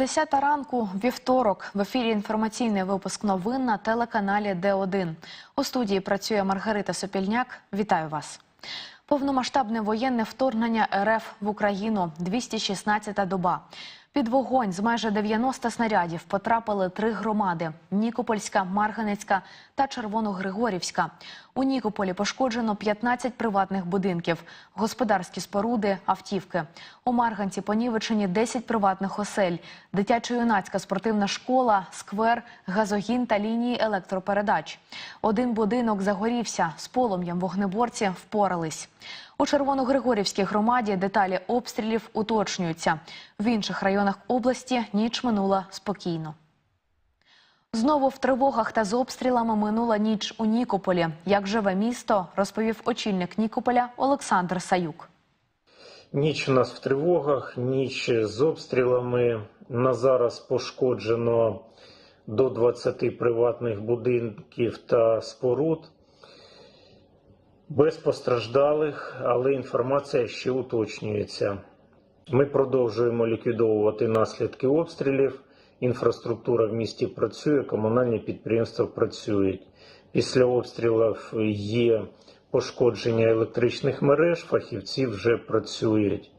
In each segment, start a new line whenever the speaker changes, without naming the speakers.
Десята ранку, вівторок, в ефірі інформаційний випуск новин на телеканалі Д1. У студії працює Маргарита Сопільняк. Вітаю вас. Повномасштабне воєнне вторгнення РФ в Україну. 216-та доба. Під вогонь з майже 90 снарядів потрапили три громади: Нікопольська, Марганецька та Червоногригорівська. У Нікополі пошкоджено 15 приватних будинків, господарські споруди, автівки. У Марганці понівечені 10 приватних осель, дитячо-юнацька спортивна школа, сквер, газогін та лінії електропередач. Один будинок загорівся, з полум'ям вогнеборці впорались. У Червоногригорівській громаді деталі обстрілів уточнюються. В інших районах області ніч минула спокійно. Знову в тривогах та з обстрілами минула ніч у Нікополі. Як живе місто, розповів очільник Нікополя Олександр Саюк.
Ніч у нас в тривогах, ніч з обстрілами. На зараз пошкоджено до 20 приватних будинків та споруд. Без постраждалих, але інформація ще уточнюється. Ми продовжуємо ліквідовувати наслідки обстрілів. Інфраструктура в місті працює, комунальні підприємства працюють. Після обстрілів є пошкодження електричних мереж, фахівці вже працюють.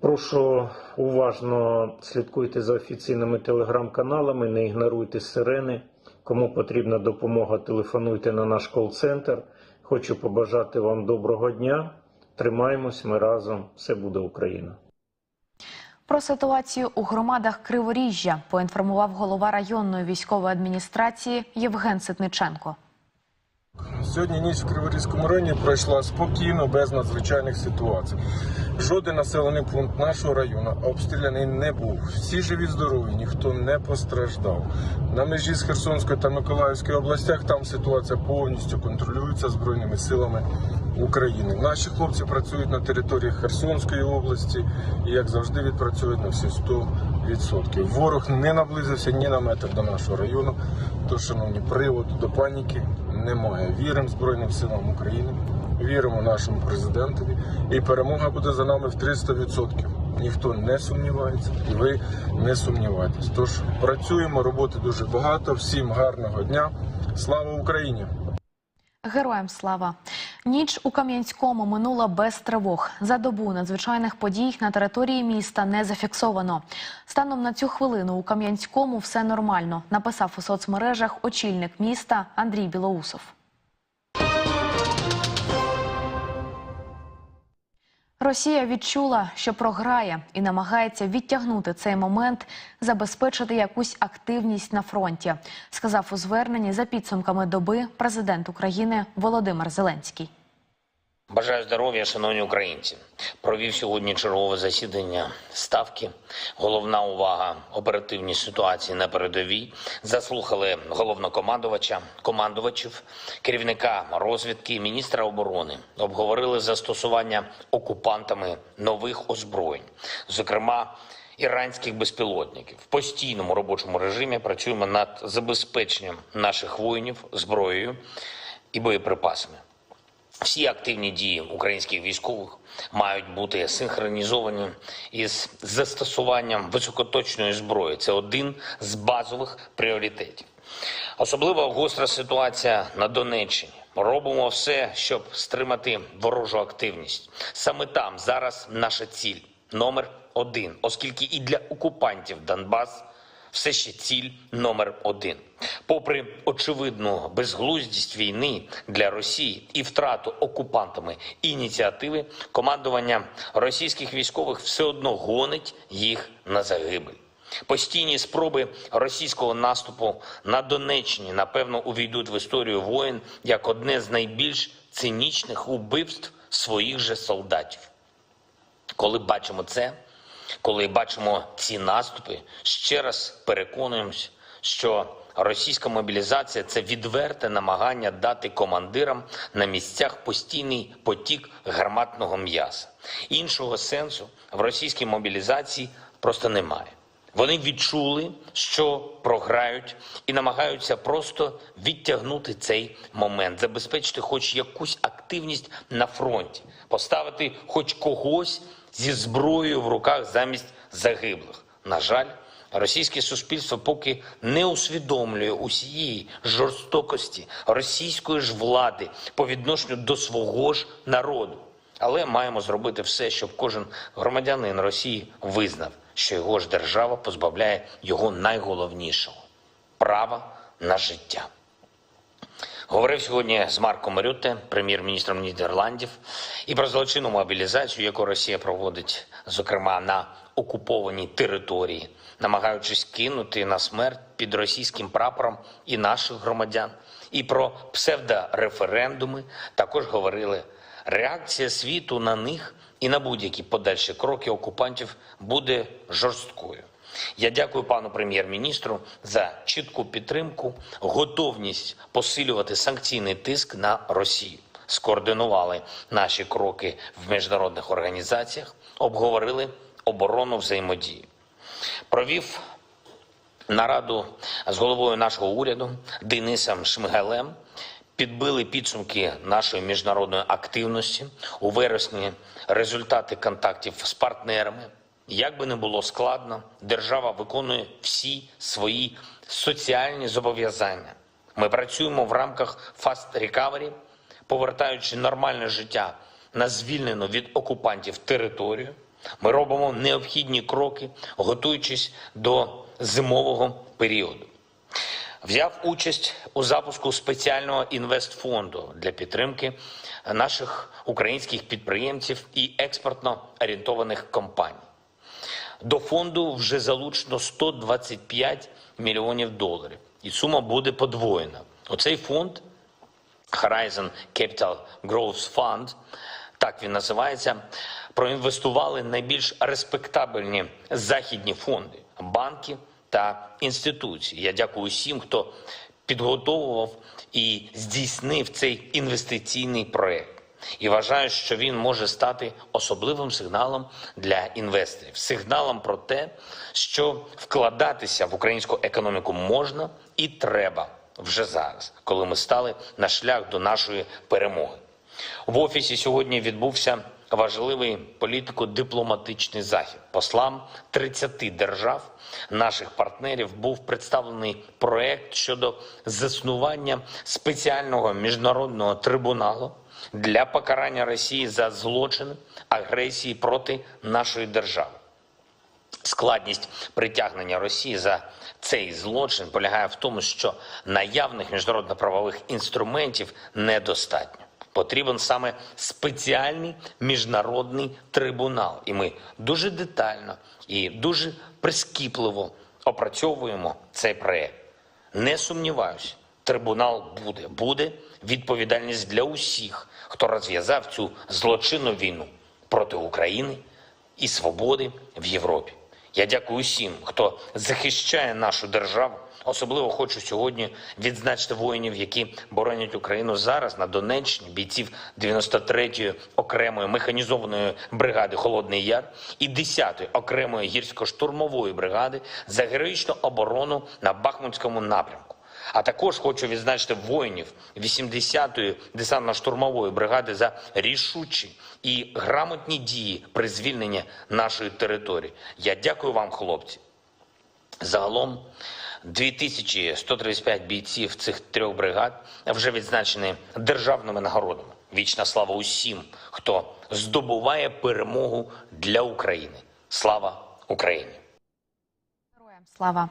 Прошу уважно слідкуйте за офіційними телеграм-каналами, не ігноруйте сирени. Кому потрібна допомога, телефонуйте на наш кол-центр. Хочу побажати вам доброго дня. Тримаємось, ми разом. Все буде Україна.
Про ситуацію у громадах Криворіжжя поінформував голова районної військової адміністрації Євген Ситниченко.
Сьогодні ніч в Криворізькому районі пройшла спокійно, без надзвичайних ситуацій. Жоден населений пункт нашого району обстріляний не був. Всі живі, здорові, ніхто не постраждав. На межі з Херсонської та Миколаївської областях там ситуація повністю контролюється збройними силами України. Наші хлопці працюють на території Херсонської області і, як завжди, відпрацюють на всі 100%. Ворог не наблизився ні на метр до нашого району. Тож, шановні, приводу до паніки немає. Віримо Збройним силам України, віримо нашому президентові, і перемога буде за нами в 300%. Ніхто не сумнівається, і ви не сумнівайтесь. Тож працюємо, роботи дуже багато. Всім гарного дня. Слава Україні!
Героям слава! Ніч у Кам'янському минула без тривог. За добу надзвичайних подій на території міста не зафіксовано. Станом на цю хвилину у Кам'янському все нормально. Написав у соцмережах очільник міста Андрій Білоусов. Росія відчула, що програє, і намагається відтягнути цей момент, забезпечити якусь активність на фронті, сказав у зверненні за підсумками доби президент України Володимир Зеленський.
Бажаю здоров'я, шановні українці. Провів сьогодні чергове засідання ставки. Головна увага оперативній ситуації на передовій. Заслухали головнокомандувача, командувачів, керівника розвідки, міністра оборони. Обговорили застосування окупантами нових озброєнь, зокрема. Іранських безпілотників в постійному робочому режимі працюємо над забезпеченням наших воїнів зброєю і боєприпасами. Всі активні дії українських військових мають бути синхронізовані із застосуванням високоточної зброї. Це один з базових пріоритетів. Особливо гостра ситуація на Донеччині. Робимо все, щоб стримати ворожу активність. Саме там зараз наша ціль номер один, оскільки і для окупантів Донбас все ще ціль номер один. Попри очевидну безглуздість війни для Росії і втрату окупантами ініціативи, командування російських військових все одно гонить їх на загибель. Постійні спроби російського наступу на Донеччині напевно увійдуть в історію воїн як одне з найбільш цинічних убивств своїх же солдатів. Коли бачимо це, коли бачимо ці наступи, ще раз переконуємось, що російська мобілізація це відверте намагання дати командирам на місцях постійний потік гарматного м'яса. Іншого сенсу в російській мобілізації просто немає. Вони відчули, що програють, і намагаються просто відтягнути цей момент, забезпечити хоч якусь активність на фронті, поставити хоч когось зі зброєю в руках замість загиблих. На жаль, російське суспільство поки не усвідомлює усієї жорстокості російської ж влади по відношенню до свого ж народу. Але маємо зробити все, щоб кожен громадянин Росії визнав, що його ж держава позбавляє його найголовнішого права на життя. Говорив сьогодні з Марком Рютте, прем'єр-міністром Нідерландів, і про злочинну мобілізацію, яку Росія проводить, зокрема на окупованій території, намагаючись кинути на смерть під російським прапором і наших громадян, і про псевдореферендуми також говорили. Реакція світу на них і на будь-які подальші кроки окупантів буде жорсткою. Я дякую пану прем'єр-міністру за чітку підтримку, готовність посилювати санкційний тиск на Росію. Скоординували наші кроки в міжнародних організаціях, обговорили оборону взаємодії. Провів нараду з головою нашого уряду Денисом Шмигалем. Підбили підсумки нашої міжнародної активності у вересні. Результати контактів з партнерами. Як би не було складно, держава виконує всі свої соціальні зобов'язання. Ми працюємо в рамках Fast Recovery, повертаючи нормальне життя на звільнену від окупантів територію. Ми робимо необхідні кроки, готуючись до зимового періоду. Взяв участь у запуску спеціального інвестфонду для підтримки наших українських підприємців і експортно орієнтованих компаній. До фонду вже залучено 125 мільйонів доларів, і сума буде подвоєна. Оцей фонд Horizon Capital Growth Fund, так він називається, проінвестували найбільш респектабельні західні фонди, банки та інституції. Я дякую всім, хто підготовував і здійснив цей інвестиційний проект. І вважаю, що він може стати особливим сигналом для інвесторів, сигналом про те, що вкладатися в українську економіку можна і треба вже зараз, коли ми стали на шлях до нашої перемоги. В офісі сьогодні відбувся важливий політико-дипломатичний захід. Послам 30 держав наших партнерів був представлений проект щодо заснування спеціального міжнародного трибуналу для покарання Росії за злочини агресії проти нашої держави. Складність притягнення Росії за цей злочин полягає в тому, що наявних міжнародно-правових інструментів недостатньо. Потрібен саме спеціальний міжнародний трибунал, і ми дуже детально і дуже прискіпливо опрацьовуємо цей проект. Не сумніваюся, трибунал буде. Буде відповідальність для усіх, хто розв'язав цю злочинну війну проти України і свободи в Європі. Я дякую усім, хто захищає нашу державу. Особливо хочу сьогодні відзначити воїнів, які боронять Україну зараз на Донеччині, бійців 93-ї окремої механізованої бригади Холодний Яр і 10-ї окремої гірсько-штурмової бригади за героїчну оборону на Бахмутському напрямку. А також хочу відзначити воїнів 80-ї десантно-штурмової бригади за рішучі і грамотні дії при звільненні нашої території. Я дякую вам, хлопці. Загалом 2135 бійців цих трьох бригад вже відзначені державними нагородами. Вічна слава усім, хто здобуває перемогу для України. Слава Україні!
Героям слава.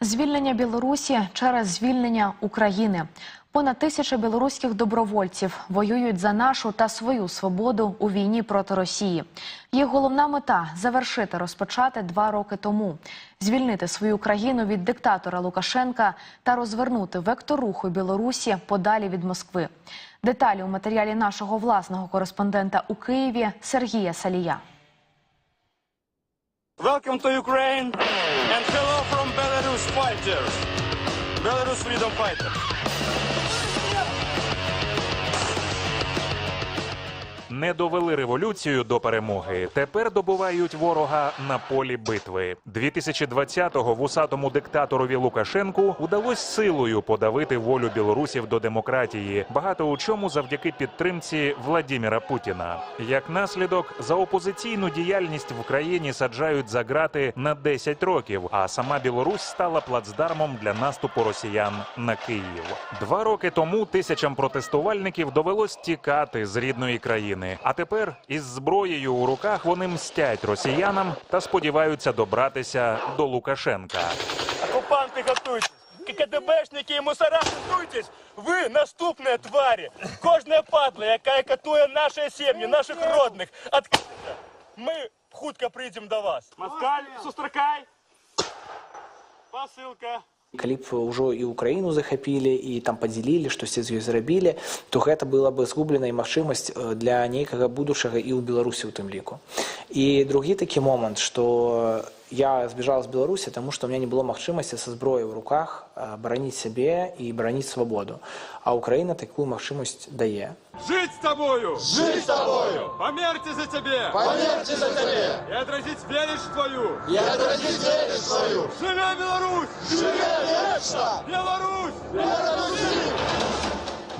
Звільнення Білорусі через звільнення України. Понад тисяча білоруських добровольців воюють за нашу та свою свободу у війні проти Росії. Їх головна мета завершити розпочати два роки тому, звільнити свою країну від диктатора Лукашенка та розвернути вектор руху Білорусі подалі від Москви. Деталі у матеріалі нашого власного кореспондента у Києві Сергія Салія.
Welcome to Ukraine and hello from Belarus fighters. Belarus freedom fighters.
Не довели революцію до перемоги, тепер добувають ворога на полі битви. 2020-го вусатому диктаторові Лукашенку удалось силою подавити волю білорусів до демократії. Багато у чому завдяки підтримці Владіміра Путіна. Як наслідок, за опозиційну діяльність в країні саджають за грати на 10 років, а сама Білорусь стала плацдармом для наступу росіян на Київ. Два роки тому тисячам протестувальників довелось тікати з рідної країни. А тепер із зброєю у руках вони мстять росіянам та сподіваються добратися до Лукашенка.
Оккупанты, готуйтесь! КДБшники і мусора, готуйтесь! Ви наступні тварі! Кожна падла, яка катує наші сім'ї, наших родних, открийте! Ми хутко прийдемо до вас. Москаль, сустракай! Посылка
калі б ўжо і ўкраіну захапілі і там падзялілі штосьці з ёй зрабілі то гэта была бы згублена і магчымасць э, для нейкага будучага і ў беларусі у тым ліку і другі такі момант что я збежал з беларусі тому что у меня не было магчымасці са зброяй у руках э, бараніць сябе і бараніць свабоду а украіна такую магчымасць дае
Жить с тобою! Жить с тобою! Померьте за тебе! Померьте за тебе! И отразить величь твою! И отразить величь твою! Живе Беларусь! Живе вечно! Беларусь!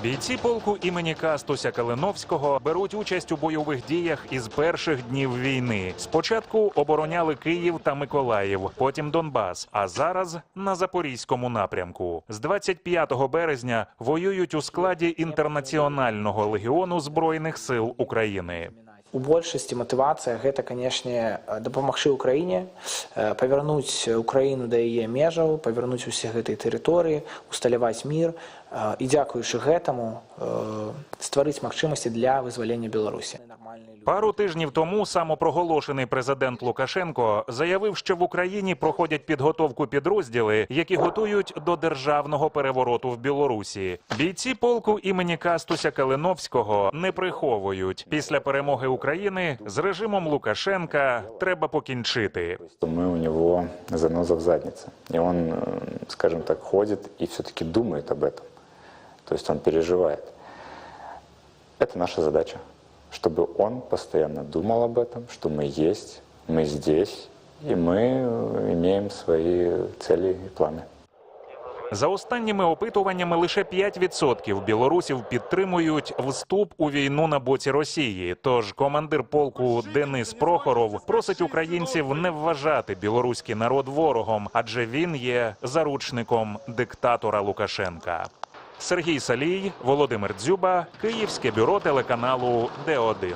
Бійці полку імені Кастуся Калиновського беруть участь у бойових діях із перших днів війни. Спочатку обороняли Київ та Миколаїв, потім Донбас. А зараз на запорізькому напрямку. З 25 березня воюють у складі інтернаціонального легіону збройних сил України.
У большасці матывацыя гэта канешне дапамагчы ўкраіне э, павярнуць украіну да яе межаў павярнуць усе гэтай тэрыторыі усталяваць мір э, і дзякуючы гэтаму э, стварыць магчымасці для вызвалення беларусі
Пару тижнів тому самопроголошений президент Лукашенко заявив, що в Україні проходять підготовку підрозділи, які готують до державного перевороту в Білорусі. Бійці полку імені Кастуся Калиновського не приховують. Після перемоги України з режимом Лукашенка треба покінчити.
что мы у него заноза в заднице. И он, э, скажем так, ходит и все-таки думает об этом. То есть он переживает. Это наша задача, чтобы он постоянно думал об этом, что мы есть, мы здесь, и мы э, имеем свои цели и планы.
За останніми опитуваннями лише 5% білорусів підтримують вступ у війну на боці Росії. Тож командир полку Денис Прохоров просить українців не вважати білоруський народ ворогом, адже він є заручником диктатора Лукашенка. Сергій Салій, Володимир Дзюба, Київське бюро телеканалу Д1.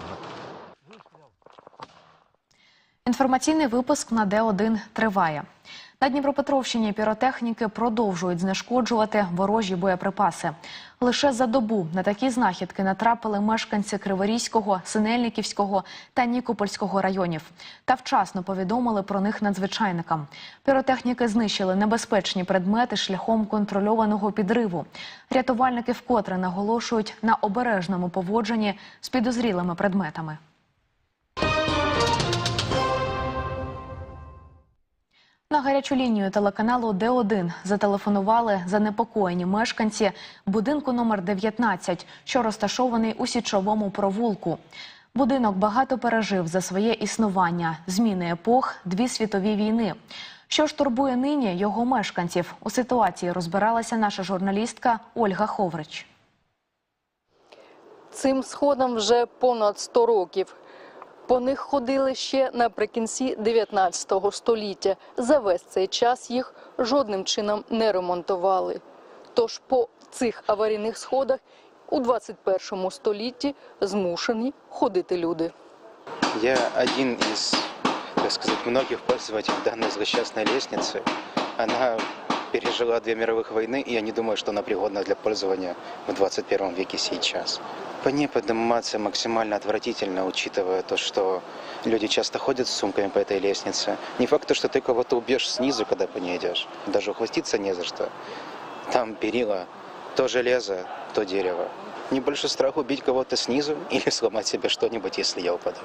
Інформаційний випуск на Д1 триває. На Дніпропетровщині піротехніки продовжують знешкоджувати ворожі боєприпаси. Лише за добу на такі знахідки натрапили мешканці Криворізького, Синельниківського та Нікопольського районів та вчасно повідомили про них надзвичайникам. Піротехніки знищили небезпечні предмети шляхом контрольованого підриву. Рятувальники вкотре наголошують на обережному поводженні з підозрілими предметами. На гарячу лінію телеканалу Д1 зателефонували занепокоєні мешканці будинку номер 19, що розташований у січовому провулку. Будинок багато пережив за своє існування, зміни епох, дві світові війни. Що ж турбує нині його мешканців? У ситуації розбиралася наша журналістка Ольга Ховрич.
Цим сходам вже понад 100 років. По них ходили ще наприкінці 19 століття. За весь цей час їх жодним чином не ремонтували. Тож по цих аварійних сходах у 21 столітті змушені ходити люди.
Я один из, так сказать, многих пользователей данной злосчастной лестницы. Она пережила две мировых войны, и я не думаю, что она пригодна для пользования в 21 веке сейчас. По ней подниматься максимально отвратительно, учитывая то, что люди часто ходят с сумками по этой лестнице. Не факт, то, что ты кого-то убьешь снизу, когда по ней идешь. Даже ухватиться не за что. Там перила, то железо, то дерево. Не больше страх убить кого-то снизу или сломать себе что-нибудь, если я упаду.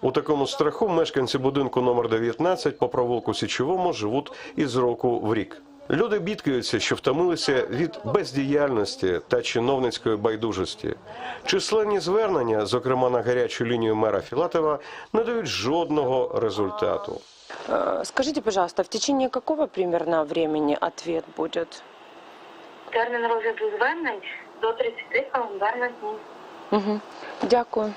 У такому страху мешканці будинку номер 19 по провулку Січовому живуть із року в рік. Люди бідкаються, що втомилися від бездіяльності та чиновницької байдужості. Численні звернення, зокрема на гарячу лінію мера Філатова, не дають жодного результату.
Э, Скажите, пожалуйста, в течение какого примерно времени ответ будет?
Термін розгляду звернень до 30 календарних днів.
Угу. Дякую.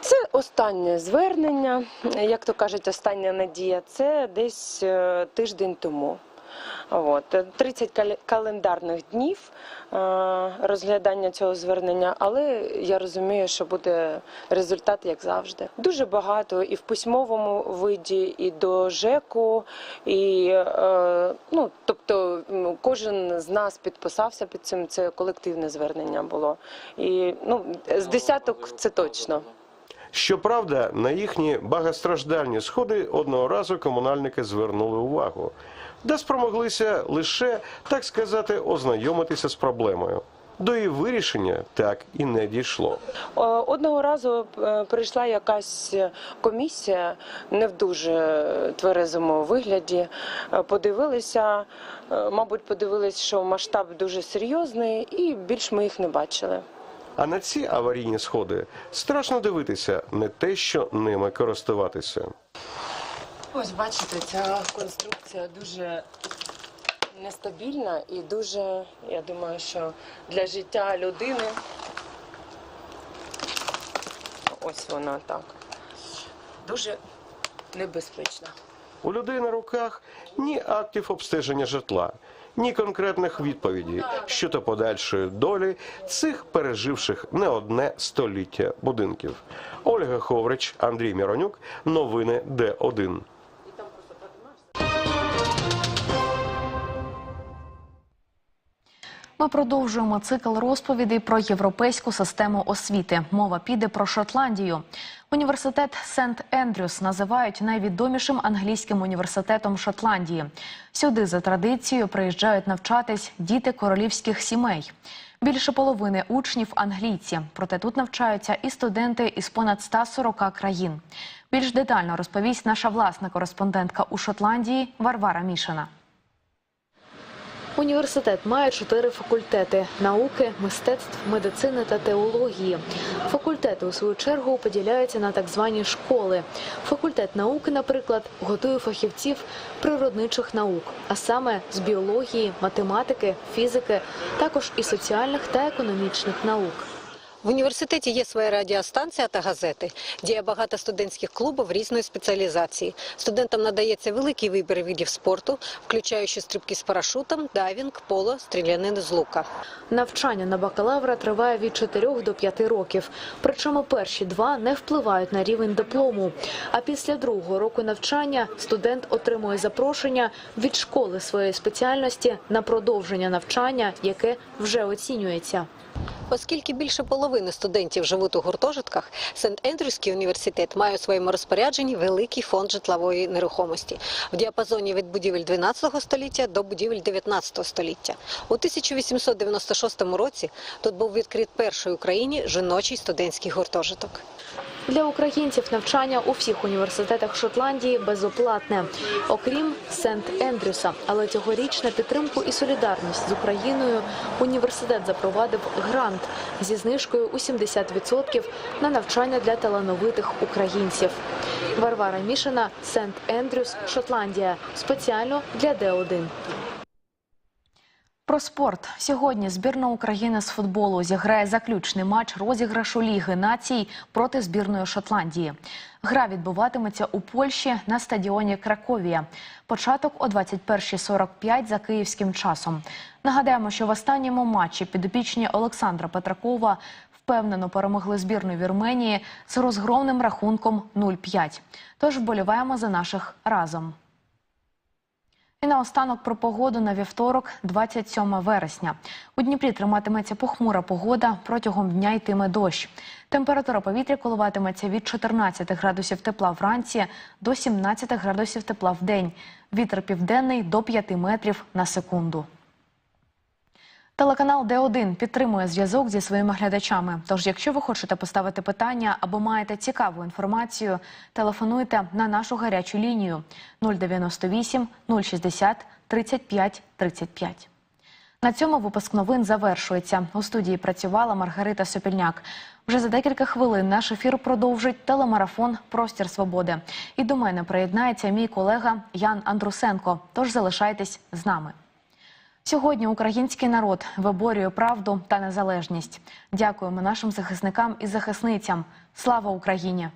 Це останнє звернення, як то кажуть, остання надія. Це десь е, тиждень тому. От. 30 кале- календарних днів е, розглядання цього звернення, але я розумію, що буде результат, як завжди. Дуже багато і в письмовому виді, і до ЖЕКу, і е, ну, тобто кожен з нас підписався під цим. Це колективне звернення було. І ну, з десяток це точно.
Щоправда, на їхні багатостраждальні сходи одного разу комунальники звернули увагу, де спромоглися лише, так сказати, ознайомитися з проблемою. До її вирішення так і не дійшло.
Одного разу е, прийшла якась комісія не в дуже тверезому вигляді. Е, Подивилися, е, мабуть, подивились, що масштаб дуже серйозний, і більш ми їх не бачили.
А на ці аварійні сходи страшно дивитися, не те, що ними користуватися.
Ось бачите, ця конструкція дуже нестабільна і дуже, я думаю, що для життя людини ось вона так. Дуже небезпечна.
У людей на руках ні актів обстеження житла, ні конкретних відповідей щодо подальшої долі цих переживших не одне століття будинків. Ольга Ховрич, Андрій Міронюк. Новини Д1.
Ми продовжуємо цикл розповідей про європейську систему освіти. Мова піде про Шотландію. Університет Сент Ендрюс називають найвідомішим англійським університетом Шотландії. Сюди за традицією приїжджають навчатись діти королівських сімей. Більше половини учнів англійці, проте тут навчаються і студенти із понад 140 країн. Більш детально розповість наша власна кореспондентка у Шотландії Варвара Мішина. Університет має чотири факультети: науки, мистецтв, медицини та теології. Факультети, у свою чергу, поділяються на так звані школи. Факультет науки, наприклад, готує фахівців природничих наук, а саме з біології, математики, фізики, також і соціальних та економічних наук.
В університеті є своя радіостанція та газети, діє багато студентських клубів різної спеціалізації. Студентам надається великий вибір видів спорту, включаючи стрибки з парашутом, дайвінг, поло, стрілянини з лука.
Навчання на бакалавра триває від 4 до 5 років. Причому перші два не впливають на рівень диплому. А після другого року навчання студент отримує запрошення від школи своєї спеціальності на продовження навчання, яке вже оцінюється.
Оскільки більше половини студентів живуть у гуртожитках, Сент-Ендрюський університет має у своєму розпорядженні великий фонд житлової нерухомості в діапазоні від будівель 12 століття до будівель 19 століття. У 1896 році тут був відкрит перший в Україні жіночий студентський гуртожиток.
Для українців навчання у всіх університетах Шотландії безоплатне, окрім Сент-Ендрюса. Але цьогоріч на підтримку і солідарність з Україною університет запровадив грант зі знижкою у 70% на навчання для талановитих українців. Варвара Мішина, Сент-Ендрюс, Шотландія. Спеціально для Д1. Про спорт сьогодні збірна України з футболу зіграє заключний матч розіграшу Ліги націй проти збірної Шотландії. Гра відбуватиметься у Польщі на стадіоні Краковія. Початок о 21.45 за київським часом. Нагадаємо, що в останньому матчі підопічні Олександра Петракова впевнено перемогли збірну Вірменії з розгромним рахунком 0-5. Тож вболіваємо за наших разом. І наостанок про погоду на вівторок, 27 вересня. У Дніпрі триматиметься похмура погода, протягом дня йтиме дощ. Температура повітря коливатиметься від 14 градусів тепла вранці до 17 градусів тепла в день. Вітер південний до 5 метрів на секунду. Телеканал Д1 підтримує зв'язок зі своїми глядачами. Тож, якщо ви хочете поставити питання або маєте цікаву інформацію, телефонуйте на нашу гарячу лінію 098 060 35 35. На цьому випуск новин завершується. У студії працювала Маргарита Сопільняк. Вже за декілька хвилин наш ефір продовжить телемарафон Простір свободи. І до мене приєднається мій колега Ян Андрусенко. Тож залишайтесь з нами. Сьогодні український народ виборює правду та незалежність. Дякуємо нашим захисникам і захисницям. Слава Україні!